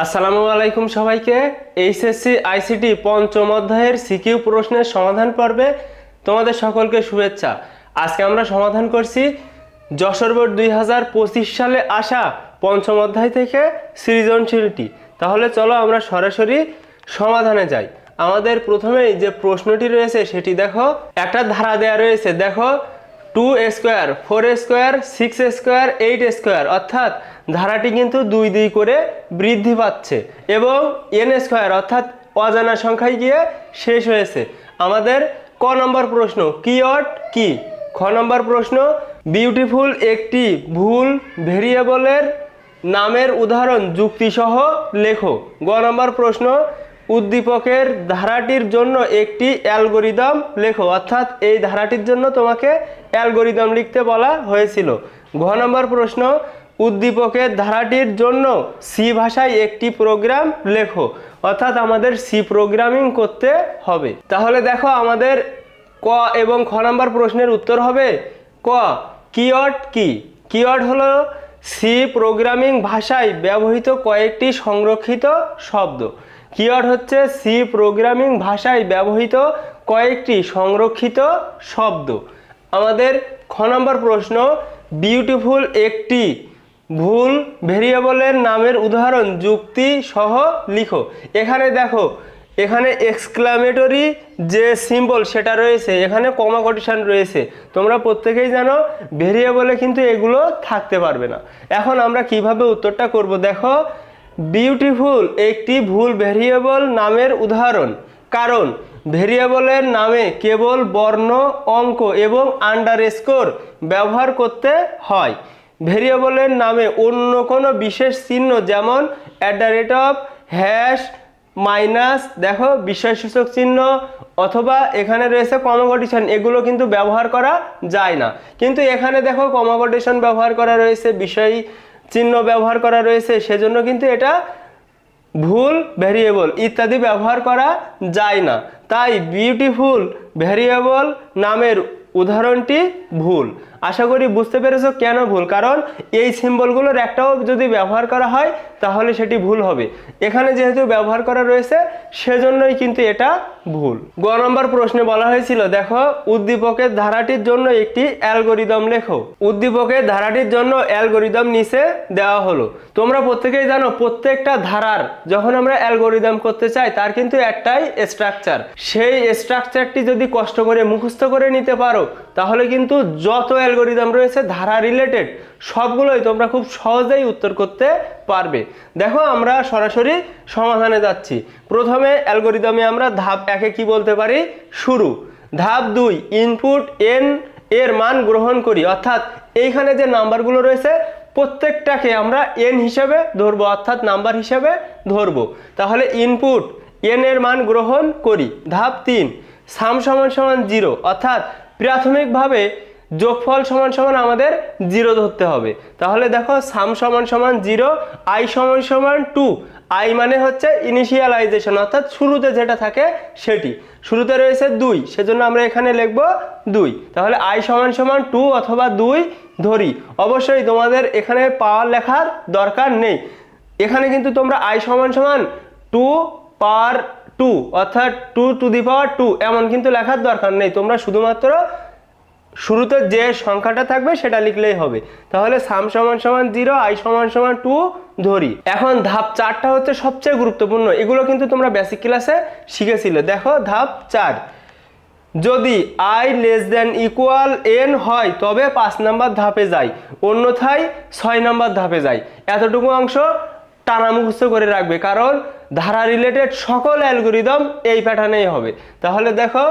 আসসালামু আলাইকুম সবাইকে। এইচএসসি, আইসিটি পঞ্চম অধ্যায়ের সিকিউ প্রশ্নের সমাধান পর্বে তোমাদের সকলকে শুভেচ্ছা। আজকে আমরা সমাধান করছি যশোর বোর্ড দুই হাজার পঁচিশ সালে আসা পঞ্চম অধ্যায় থেকে সৃজনশীলটি। তাহলে চলো আমরা সরাসরি সমাধানে যাই। আমাদের প্রথমেই যে প্রশ্নটি রয়েছে সেটি দেখো। একটা ধারা দেয়া রয়েছে, দেখো two square, four square, six square, eight square, অর্থাৎ ধারাটি কিন্তু দুই দুই করে বৃদ্ধি পাচ্ছে এবং এন স্কোয়ার, অর্থাৎ অজানা সংখ্যায় গিয়ে শেষ হয়েছে। আমাদের ক নম্বর প্রশ্ন কিওয়ার্ড কি? খ নম্বর প্রশ্ন, বিউটিফুল একটি ভুল ভেরিয়েবলের নামের উদাহরণ যুক্তিসহ লেখো। গ নম্বর প্রশ্ন, উদ্দীপকের ধারাটির জন্য একটি অ্যালগোরিদম লেখো, অর্থাৎ এই ধারাটির জন্য তোমাকে অ্যালগোরিদম লিখতে বলা হয়েছিল। ঘ নম্বর প্রশ্ন, উদ্দীপকের ধারাটির জন্য সি ভাষায় একটি প্রোগ্রাম লেখো, অর্থাৎ আমাদের সি প্রোগ্রামিং করতে হবে। তাহলে দেখো আমাদের ক এবং খ নম্বর প্রশ্নের উত্তর হবে ক, কিওয়ার্ড কি? কিওয়ার্ড হলো সি প্রোগ্রামিং ভাষায় ব্যবহৃত কয়েকটি সংরক্ষিত শব্দ। কিওয়ার্ড হচ্ছে সি প্রোগ্রামিং ভাষায় ব্যবহৃত কয়েকটি সংরক্ষিত শব্দ। আমাদের খ নম্বর প্রশ্ন বিউটিফুল একটি ভুল ভেরিয়েবলের নামের উদাহরণ, যুক্তি সহ লিখো। এখানে দেখো, এখানে এক্সক্লামেটরি যে সিম্বল সেটা রয়েছে, এখানে কমা কোটেশন রয়েছে। তোমরা প্রত্যেকেই জানো, ভেরিয়েবলে কিন্তু এগুলো থাকতে পারবে না। এখন আমরা কীভাবে উত্তরটা করব? দেখো বিউটিফুল একটি ভুল ভেরিয়েবল নামের উদাহরণ। কারণ ভেরিয়েবলের নামে কেবল বর্ণ, অঙ্ক এবং আন্ডারস্কোর ব্যবহার করতে হয়। ভেরিয়েবলের নামে অন্য কোনো বিশেষ চিহ্ন যেমন at the rate of hash minus দেখো, বিস্ময়সূচক চিহ্ন অথবা এখানে রয়েছে কমোকটিশন এগুলো কিন্তু ব্যবহার করা যায় না। কিন্তু এখানে দেখো কমোকটিশন ব্যবহার করা রয়েছে বিষয় চিহ্ন ব্যবহার করা রয়েছে, সেজন্য কিন্তু এটা ভুল ভ্যারিয়েবল ইত্যাদি ব্যবহার করা যায় না। তাই বিউটিফুল ভ্যারিয়েবল নামের উদাহরণটি ভুল। আশা করি বুঝতে পেরেছ কেন ভুল, কারণ এই সিম্বলগুলোর একটাও যদি ব্যবহার করা হয়, তাহলে সেটি ভুল হবে। এখানে যেহেতু ব্যবহার করা রয়েছে, সেজন্যই কিন্তু এটা ভুল। গ নম্বর প্রশ্নে বলা হয়েছিল, দেখো, উদ্দীপকের ধারাটির জন্য একটি অ্যালগোরিদম লেখো। উদ্দীপকের ধারাটির জন্য অ্যালগোরিদম নিচে দেওয়া হলো। তোমরা প্রত্যেকেই জানো, প্রত্যেকটা ধারার যখন আমরা অ্যালগোরিদম করতে চাই, তার কিন্তু একটাই স্ট্রাকচার। সেই স্ট্রাকচারটি যদি কষ্ট করে মুখস্থ করে নিতে পারো তাহলে কিন্তু যত অ্যালগোরিদম রয়েছে, ধারা রিলেটেড সবগুলোই তোমরা খুব সহজেই উত্তর করতে পারবে। দেখো, আমরা সরাসরি সমাধানে যাচ্ছি। প্রথমে অ্যালগোরিদমে আমরা ধাপ একে কি বলতে পারি? শুরু। ধাপ দুই ইনপুট এন এর মান গ্রহণ করি। অর্থাৎ এইখানে যে নাম্বারগুলো রয়েছে, প্রত্যেকটাকে আমরা এন হিসাবে ধরবো, অর্থাৎ নাম্বার হিসাবে ধরবো। তাহলে ইনপুট এন এর মান গ্রহণ করি। ধাপ তিন সাম সমান সমান জিরো অর্থাৎ প্রাথমিকভাবে যোগফল সমান সমান আমাদের জিরো ধরতে হবে। তাহলে দেখো সাম সমান সমান জিরো, আই সমান সমান টু। আই মানে হচ্ছে ইনিশিয়ালাইজেশন অর্থাৎ শুরুতে যেটা থাকে সেটি। শুরুতে রয়েছে দুই, সেজন্য আমরা এখানে লিখব দুই। তাহলে আই সমান সমান টু অথবা দুই ধরি। অবশ্যই তোমাদের এখানে পাওয়ার লেখার দরকার নেই। এখানে কিন্তু তোমরা আই সমান সমান টু পাওয়ার টু, অর্থাৎ two to the power two, এমন কিন্তু লেখার দরকার নেই। তোমরা শুধুমাত্র শুরুতে যে সংখ্যাটা থাকবে সেটা লিখলেই হবে। তাহলে সাম সমান সমান জিরো, আই সমান সমান টু ধরি। এখন ধাপ চারটা হচ্ছে সবচেয়ে গুরুত্বপূর্ণ। এগুলো কিন্তু তোমরা বেসিক ক্লাসে শিখেছিলে। দেখো, ধাপ চার। যদি I less than equal N হয়, তবে পাঁচ নাম্বার ধাপে যাই। অন্যথায় ছয় নাম্বার ধাপে যাই। এতটুকু অংশ টানা মুখস্থ করে রাখবে। কারণ ধারা রিলেটেড সকল অ্যালগোরিদম এই প্যাটার্নেই হবে। তাহলে দেখো,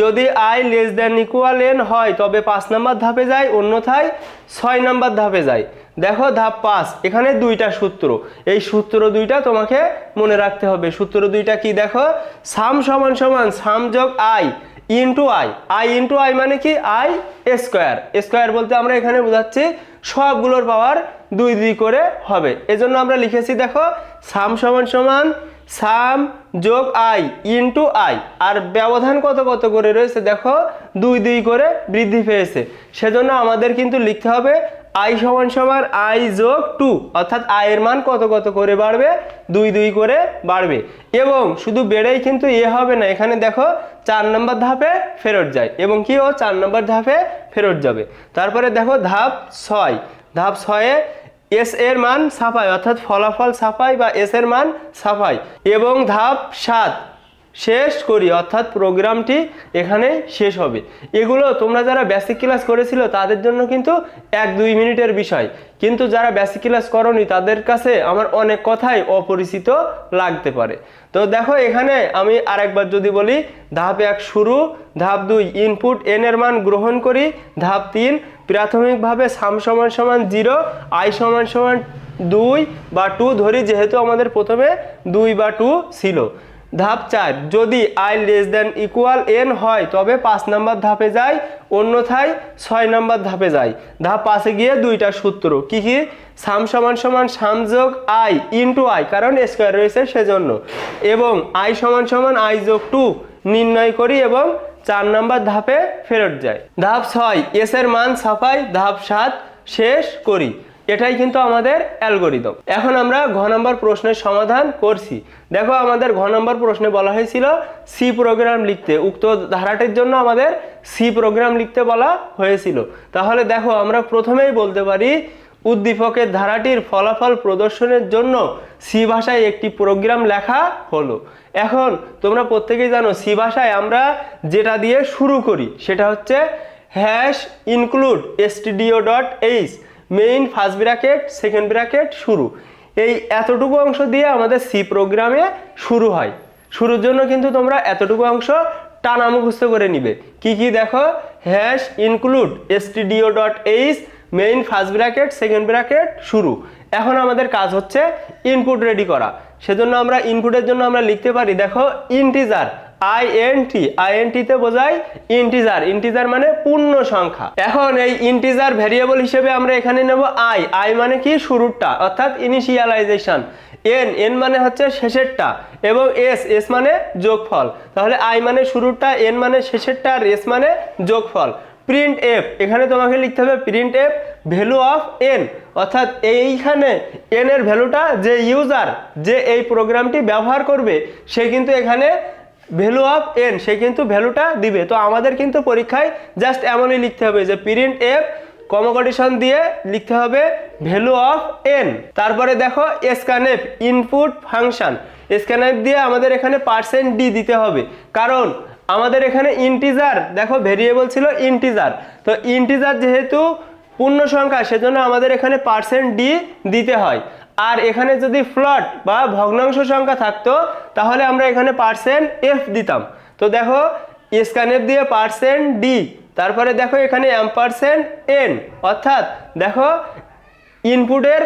যদি I less than equal N হয়, তবে পাঁচ নাম্বার ধাপে যায়, অন্যথায় ছয় নাম্বার ধাপে যায়। দেখো, ধাপ পাঁচ, এখানে দুইটা সূত্র। এই সূত্র দুইটা তোমাকে মনে রাখতে হবে। সূত্র দুইটা কি দেখো? সাম সমান সমান সাম যোগ I into I I into I মানে কি? আই স্কোয়ার স্কোয়ার বলতে আমরা এখানে বোঝাচ্ছি সবগুলোর পাওয়ার দুই দুই করে হবে। এজন্য আমরা লিখেছি, দেখো, সাম সমান সমান সাম যোগ আই ইন্টু আই আর ব্যবধান কত কত করে রয়েছে, দেখো, দুই দুই করে বৃদ্ধি পেয়েছে। সেজন্য আমাদের কিন্তু লিখতে হবে আই সমান সমান আই যোগ টু, অর্থাৎ আয়ের মান কত কত করে বাড়বে? দুই দুই করে বাড়বে। এবং শুধু বেড়েই কিন্তু এ হবে না, এখানে দেখো চার নম্বর ধাপে ফেরত যায়, এবং কি ও চার নম্বর ধাপে ফেরত যাবে। তারপরে দেখো ধাপ ছয়, ধাপ ছয়ে এস এর মান ছাপাই অর্থাৎ ফলাফল সাফাই বা এস এর মান সাফাই এবং ধাপ সাত শেষ করি, অর্থাৎ প্রোগ্রামটি এখানে শেষ হবে। এগুলো তোমরা যারা বেসিক ক্লাস করেছিল, তাদের জন্য কিন্তু এক দুই মিনিটের বিষয়। কিন্তু যারা বেসিক ক্লাস করনি, তাদের কাছে আমার অনেক কথাই অপরিচিত লাগতে পারে। তো দেখো, এখানে আমি আরেকবার যদি বলি, ধাপ এক শুরু, ধাপ দুই ইনপুট এন এর মান গ্রহণ করি, ধাপ তিন প্রাথমিকভাবে সাম সমান সমান জিরো আই সমান সমান দুই বা টু ধরি, যেহেতু আমাদের প্রথমে দুই বা টু ছিল। ধাপ চার, যদি I less than equal N হয়, তবে পাঁচ নাম্বার ধাপে যায়, অন্যথায় ছয় নাম্বার ধাপে যায়। ধাপ পাশে গিয়ে দুইটা সূত্র। কি কি? সাম সমান সমান সামযোগ আই ইন্টু আই কারণ স্কোয়ার রয়েছে সেজন্য। এবং আই সমান সমান আই যোগ টু নির্ণয় করি এবং চার নাম্বার ধাপে ফেরত যায় ধাপ ছয় এস এর মান ছাপাই ধাপ সাত, শেষ করি। এটাই কিন্তু আমাদের অ্যালগোরিদম। এখন আমরা ঘ নম্বর প্রশ্নের সমাধান করছি। দেখো আমাদের ঘ নম্বর প্রশ্নে বলা হয়েছিল সি প্রোগ্রাম লিখতে। উক্ত ধারাটির জন্য আমাদের সি প্রোগ্রাম লিখতে বলা হয়েছিল। তাহলে দেখো আমরা প্রথমেই বলতে পারি, উদ্দীপকের ধারাটির ফলাফল প্রদর্শনের জন্য সি ভাষায় একটি প্রোগ্রাম লেখা হলো। এখন তোমরা প্রত্যেকেই জানো সি ভাষায় আমরা যেটা দিয়ে শুরু করি, সেটা হচ্ছে hash include stdio dot H main first bracket second bracket শুরু। এই এতটুকু অংশ দিয়ে আমাদের সি প্রোগ্রামে শুরু হয়। শুরুর জন্য কিন্তু তোমরা এতটুকু অংশ টানা মুখস্থ করে নিবে। কি কি দেখো? Hash include stdio dot H main first bracket second bracket শুরু। এখন আমাদের কাজ হচ্ছে ইনপুট রেডি করা। সেজন্য আমরা ইনপুটের জন্য আমরা লিখতে পারি, দেখো integer I N T I N টিতে বোঝায় ইন্টিজার ইন্টিজার মানে পূর্ণ সংখ্যা। এখন এই ইন্টিজার ভ্যারিয়েবল হিসেবে আমরা এখানে নেব আই আই মানে কি? শুরুরটা, অর্থাৎ ইনিশিয়ালাইজেশন এন এন মানে হচ্ছে শেষেরটা এবং এস এস মানে যোগফল। তাহলে আই মানে শুরুরটা এন মানে শেষেরটা আর এস মানে যোগফল। প্রিন্ট এফ এখানে তোমাকে লিখতে হবে print F value of N অর্থাৎ এইখানে এন এর ভ্যালুটা যে ইউজার যে এই প্রোগ্রামটি ব্যবহার করবে, সে কিন্তু এখানে ভ্যালু অফ এন সে কিন্তু ভ্যালুটা দিবে। তো আমাদের কিন্তু পরীক্ষায় জাস্ট এমনই লিখতে হবে যে প্রিন্ট এফ কমোকডিশন দিয়ে লিখতে হবে ভ্যালু অফ এন তারপরে দেখো এসকানেপ ইনপুট ফাংশন এসকানেপ দিয়ে আমাদের এখানে পার্সেন্ট ডি দিতে হবে। কারণ আমাদের এখানে ইন্টিজার দেখো ভেরিয়েবল ছিল ইন্টিজার তো ইন্টিজার যেহেতু পূর্ণ সংখ্যা সেজন্য আমাদের এখানে পার্সেন্ট ডি দিতে হয়। আর এখানে যদি ফ্লট বা ভগ্নাংশ সংখ্যা থাকতো, তাহলে আমরা এখানে পার্সেন্ট এফ দিতাম। তো দেখো স্ক্যানএফ দিয়ে পার্সেন্ট ডি তারপরে দেখো এখানে অ্যাম্পারসেন্ট এন অর্থাৎ দেখো ইনপুটের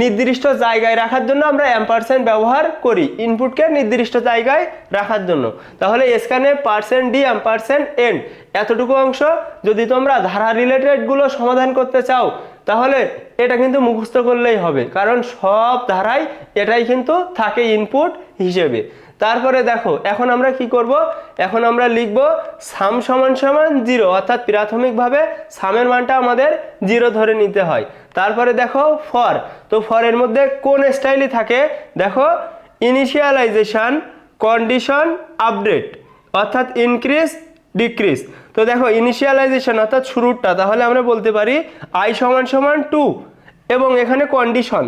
নির্দিষ্ট জায়গায় রাখার জন্য আমরা এম অ্যাম্পারসেন্ট ব্যবহার করি ইনপুটকে নির্দিষ্ট জায়গায় রাখার জন্য। তাহলে এসকানে percent D M ampersand N এতটুকু অংশ যদি তোমরা ধারা রিলেটেডগুলো সমাধান করতে চাও তাহলে এটা কিন্তু মুখস্থ করলেই হবে। কারণ সব ধারায় এটাই কিন্তু থাকে ইনপুট হিসেবে। তারপরে দেখো, এখন আমরা কি করব? এখন আমরা লিখব সাম সমান সমান জিরো অর্থাৎ প্রাথমিকভাবে সামের মানটা আমাদের জিরো ধরে নিতে হয়। তারপরে দেখো ফর তো ফরের মধ্যে কোন স্টাইলই থাকে? দেখো ইনিশিয়ালাইজেশন কন্ডিশন আপডেট অর্থাৎ ইনক্রিজ ডিক্রিজ তো দেখো ইনিশিয়ালাইজেশন অর্থাৎ শুরুরটা, তাহলে আমরা বলতে পারি আই সমান সমান টু এবং এখানে condition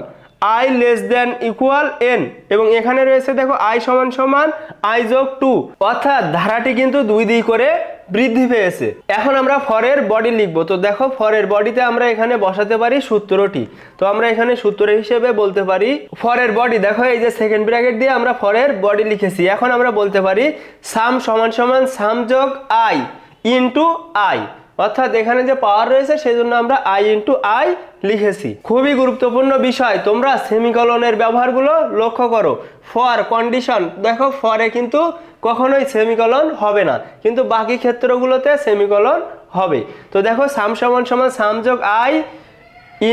I less than equal N এবং এখানে রয়েছে দেখো আই সমান সমান আই যোগ টু অর্থাৎ ধারাটি কিন্তু দুই দুই করে বৃদ্ধি পেয়েছে। এখন আমরা ফরের বডি লিখব। তো দেখো, ফরের বডিতে আমরা এখানে বসাতে পারি সূত্রটি। তো আমরা এখানে সূত্র হিসেবে বলতে পারি ফরের বডি দেখো, এই যে সেকেন্ড ব্র্যাকেট দিয়ে আমরা ফরের বডি লিখেছি। এখন আমরা বলতে পারি সাম সমান সমান সাম যোগ আই ইন্টু আই অর্থাৎ এখানে যে পাওয়ার রয়েছে সেই জন্য আমরা আই ইন্টু আই লিখেছি। খুবই গুরুত্বপূর্ণ বিষয়, তোমরা সেমিকলনের ব্যবহারগুলো লক্ষ্য করো। ফর কন্ডিশন দেখো ফরে কিন্তু কখনোই সেমিকলন হবে না, কিন্তু বাকি ক্ষেত্রগুলোতে সেমিকলন হবে। তো দেখো সাম সমান সমান সাম যোগ আই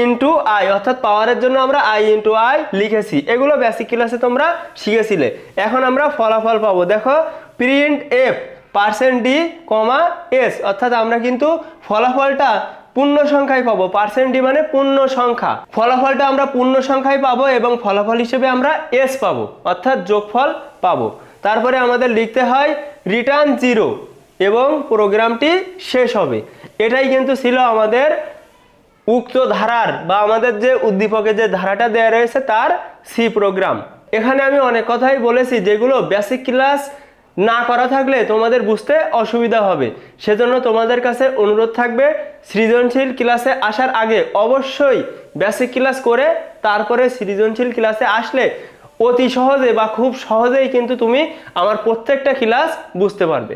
ইন্টু আই অর্থাৎ পাওয়ারের জন্য আমরা আই ইন্টু আই লিখেছি। এগুলো বেসিক ক্লাসে তোমরা শিখেছিলে। এখন আমরা ফলাফল পাবো। দেখো print F percent D comma S. অর্থাৎ আমরা কিন্তু ফলাফলটা পূর্ণ সংখ্যায় পাবো। পার্সেন্ট ডি মানে পূর্ণ সংখ্যা। ফলাফলটা আমরা পূর্ণ সংখ্যায় পাবো এবং ফলাফল হিসেবে আমরা এস পাবো। অর্থাৎ যোগফল পাবো। তারপরে আমাদের লিখতে হয় রিটার্ন জিরো এবং প্রোগ্রামটি শেষ হবে। এটাই কিন্তু ছিল আমাদের উক্ত ধারার বা আমাদের যে উদ্দীপকের যে ধারাটা দেওয়া রয়েছে তার সি প্রোগ্রাম। এখানে আমি অনেক কথাই বলেছি যেগুলো বেসিক ক্লাস না করা থাকলে তোমাদের বুঝতে অসুবিধা হবে। সেজন্য তোমাদের কাছে অনুরোধ থাকবে, সৃজনশীল ক্লাসে আসার আগে অবশ্যই বেসিক ক্লাস করে তারপরে সৃজনশীল ক্লাসে আসলে অতি সহজে বা খুব সহজেই কিন্তু তুমি আমার প্রত্যেকটা ক্লাস বুঝতে পারবে।